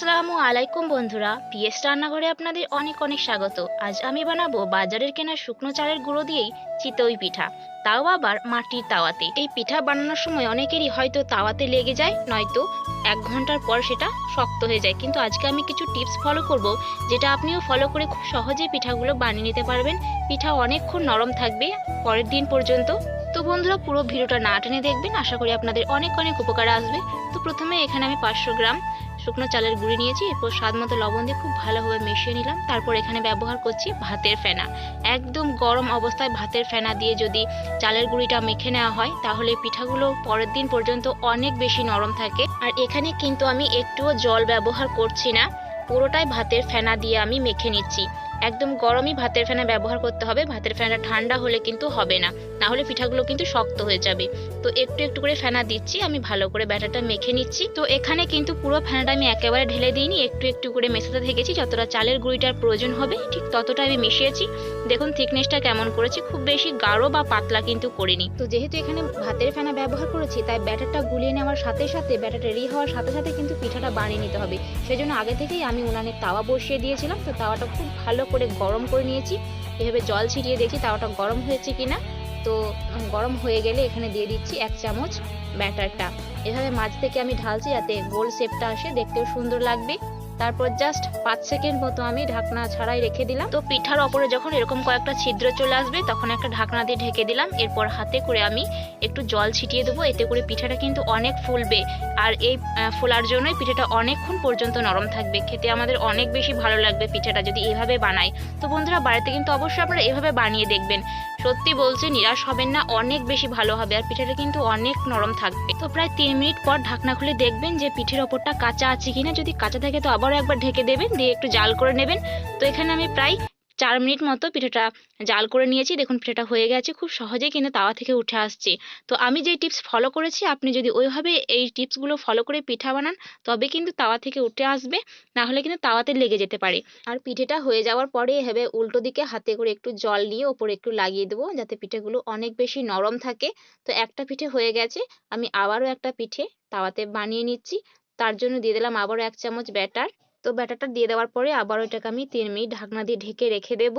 আসসালামু আলাইকুম বন্ধুরা, পিএস রান্নাঘরে আপনাদের অনেক অনেক স্বাগত। আজ আমি বানাবো বাজারের কেনা শুকনো চালের গুঁড়ো দিয়েই চিতই পিঠা। তাও আবার মাটির তাওয়াতে। এই পিঠা বানানোর সময় অনেকেরই হয়তো তাওয়াতে লেগে যায়, নয়তো এক ঘণ্টার পর সেটা শক্ত হয়ে যায়। কিন্তু আজকে আমি কিছু টিপস ফলো করব, যেটা আপনিও ফলো করে খুব সহজেই পিঠাগুলো বানিয়ে নিতে পারবেন। পিঠা অনেকক্ষণ নরম থাকবে পরের দিন পর্যন্ত। তো বন্ধুরা, পুরো ভিডিওটা না টেনে দেখবেন, আশা করি আপনাদের অনেক অনেক উপকার আসবে। তো প্রথমে এখানে আমি পাঁচশো গ্রাম শুকনো চালের গুঁড়ি নিয়েছি, এরপর স্বাদ মতো লবণ দিয়ে খুব ভালোভাবে মিশিয়ে নিলাম। তারপর এখানে ব্যবহার করছি ভাতের ফেনা। একদম গরম অবস্থায় ভাতের ফেনা দিয়ে যদি চালের গুঁড়িটা মেখে নেওয়া হয়, তাহলে পিঠাগুলো পরের দিন পর্যন্ত অনেক বেশি নরম থাকে। আর এখানে কিন্তু আমি একটুও জল ব্যবহার করছি না, পুরোটাই ভাতের ফেনা দিয়ে আমি মেখে নিচ্ছি। একদম গরমই ভাতের ফেনা ব্যবহার করতে হবে, ভাতের ফেনা ঠান্ডা হলে কিন্তু হবে না না হলে পিঠাগুলো কিন্তু শক্ত হয়ে যাবে। তো একটু একটু করে ফেনা দিচ্ছি, আমি ভালো করে ব্যাটারটা মেখে নিচ্ছি। তো এখানে কিন্তু পুরো ফেনাটা আমি একেবারে ঢেলে দিইনি, একটু একটু করে মেশাতে থেকেছি, যতটা চালের গুঁড়িটার প্রয়োজন হবে, ঠিক ততটা আমি মিশিয়েছি। দেখুন থিকনেসটা কেমন করেছি, খুব বেশি গাঢ় বা পাতলা কিন্তু করিনি। তো যেহেতু এখানে ভাতের ফেনা ব্যবহার করেছি, তাই ব্যাটারটা গুলিয়ে নেওয়ার সাথে সাথে ব্যাটার রেডি হওয়ার সাথে সাথে কিন্তু পিঠাটা বানিয়ে নিতে হবে। সেজন্য আগে থেকেই আমি উনানে তাওয়া বসিয়ে দিয়েছিলাম, তো তাওয়াটা খুব ভালো করে গরম করে নিয়েছি। এভাবে জল ছিটিয়ে দেখি তাওয়াটা গরম হয়েছে কিনা। তো গরম হয়ে গেলে এখানে দিয়ে দিচ্ছি এক চামচ ব্যাটারটা। এভাবে মাঝ থেকে আমি ঢালছি যাতে গোল শেপটা আসে, দেখতেও সুন্দর লাগবে। তারপর জাস্ট পাঁচ সেকেন্ড মতো আমি ঢাকনা ছাড়াই রেখে দিলাম। তো পিঠার ওপরে যখন এরকম কয়েকটা ছিদ্র চলে আসবে, তখন একটা ঢাকনা দিয়ে ঢেকে দিলাম। এরপর হাতে করে আমি একটু জল ছিটিয়ে দেবো। এতে করে পিঠাটা কিন্তু অনেক ফুলবে। আর এই ফোলার জন্যই পিঠাটা অনেকক্ষণ পর্যন্ত নরম থাকবে। খেতে আমাদের অনেক বেশি ভালো লাগবে পিঠাটা যদি এভাবে বানাই। তো বন্ধুরা, বাড়িতে কিন্তু অবশ্যই আপনারা এভাবে বানিয়ে দেখবেন। সত্যি বলছি, নিরাশ হবেন না, অনেক বেশি ভালো হবে। আর পিঠাটা কিন্তু অনেক নরম থাকবে। তো প্রায় তিন মিনিট পর ঢাকনা খুলে দেখবেন যে পিঠের ওপরটা কাঁচা আছে কিনা। যদি কাঁচা থাকে তো আবারও একবার ঢেকে দেবেন, দিয়ে একটু জাল করে নেবেন। তো এখানে আমি প্রায় চার মিনিট মতো পিঠাটা জাল করে নিয়েছি। দেখুন, পিঠাটা হয়ে গেছে খুব সহজেই কিন্তু তাওয়া থেকে উঠে আসছে। তো আমি যেই টিপস ফলো করেছি, আপনি যদি ওইভাবে এই টিপসগুলো ফলো করে পিঠা বানান, তবে কিন্তু তাওয়া থেকে উঠে আসবে, না হলে কিন্তু তাওয়াতে লেগে যেতে পারে। আর পিঠেটা হয়ে যাওয়ার পরে এভাবে উল্টো দিকে হাতে করে একটু জল নিয়ে ওপরে একটু লাগিয়ে দেবো, যাতে পিঠেগুলো অনেক বেশি নরম থাকে। তো একটা পিঠে হয়ে গেছে, আমি আবারও একটা পিঠে তাওয়াতে বানিয়ে নিচ্ছি। তার জন্য দিয়ে দিলাম আবারও এক চামচ ব্যাটার। তো ব্যাটারটা দিয়ে দেওয়ার পরে আবার এটাকে আমি তিন মিনিট ঢাকনা দিয়ে ঢেকে রেখে দেব।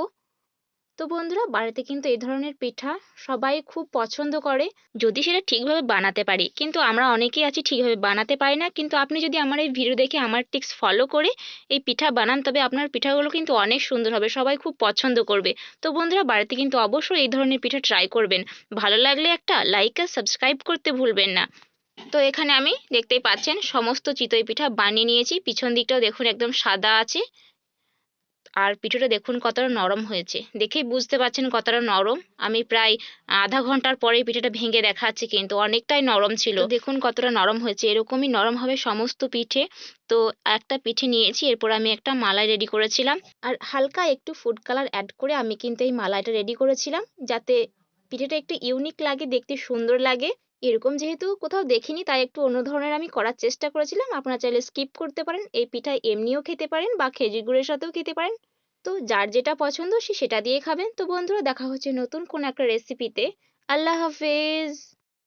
তো বন্ধুরা, বাড়িতে কিন্তু এই ধরনের পিঠা সবাই খুব পছন্দ করে। যদি সেটা ঠিকভাবে বানাতে পারি, কিন্তু আমরা অনেকেই আছি ঠিকভাবে বানাতে পারি না, কিন্তু আপনি যদি আমার এই ভিডিও দেখে আমার টিপস ফলো করে এই পিঠা বানান, তবে আপনার পিঠাগুলো কিন্তু অনেক সুন্দর হবে, সবাই খুব পছন্দ করবে। তো বন্ধুরা, বাড়িতে কিন্তু অবশ্যই এই ধরনের পিঠা ট্রাই করবেন। ভালো লাগলে একটা লাইক আর সাবস্ক্রাইব করতে ভুলবেন না। তো এখানে আমি দেখতেই পাচ্ছেন সমস্ত চিতই পিঠা বানিয়ে নিয়েছি। পিছন দিকটাও দেখুন একদম সাদা আছে। আর পিঠেটা দেখুন কতটা নরম হয়েছে। দেখেই বুঝতে পারছেন কতটা নরম। আমি প্রায় আধা ঘণ্টার পরেই পিঠেটা ভেঙে দেখাচ্ছি কিন্তু অনেকটাই নরম ছিল। দেখুন কতটা নরম হয়েছে। এরকমই নরম হবে সমস্ত পিঠে। তো একটা পিঠে নিয়েছি, এরপর আমি একটা মালাই রেডি করেছিলাম। আর হালকা একটু ফুড কালার অ্যাড করে আমি কিন্তু এই মালাইটা রেডি করেছিলাম, যাতে পিঠেটা একটু ইউনিক লাগে, দেখতে সুন্দর লাগে। এরকম যেহেতু কোথাও দেখিনি, তাই একটু অন্য ধরনের আমি করার চেষ্টা করেছিলাম। আপনারা চাইলে স্কিপ করতে পারেন। এই পিঠা এমনিও খেতে পারেন বা খেজুর গুড়ের সাথেও খেতে পারেন। তো যার যেটা পছন্দ, সে সেটা দিয়ে খাবেন। তো বন্ধুরা, দেখা হচ্ছে নতুন কোনো একটা রেসিপিতে আল্লাহ হাফেজ!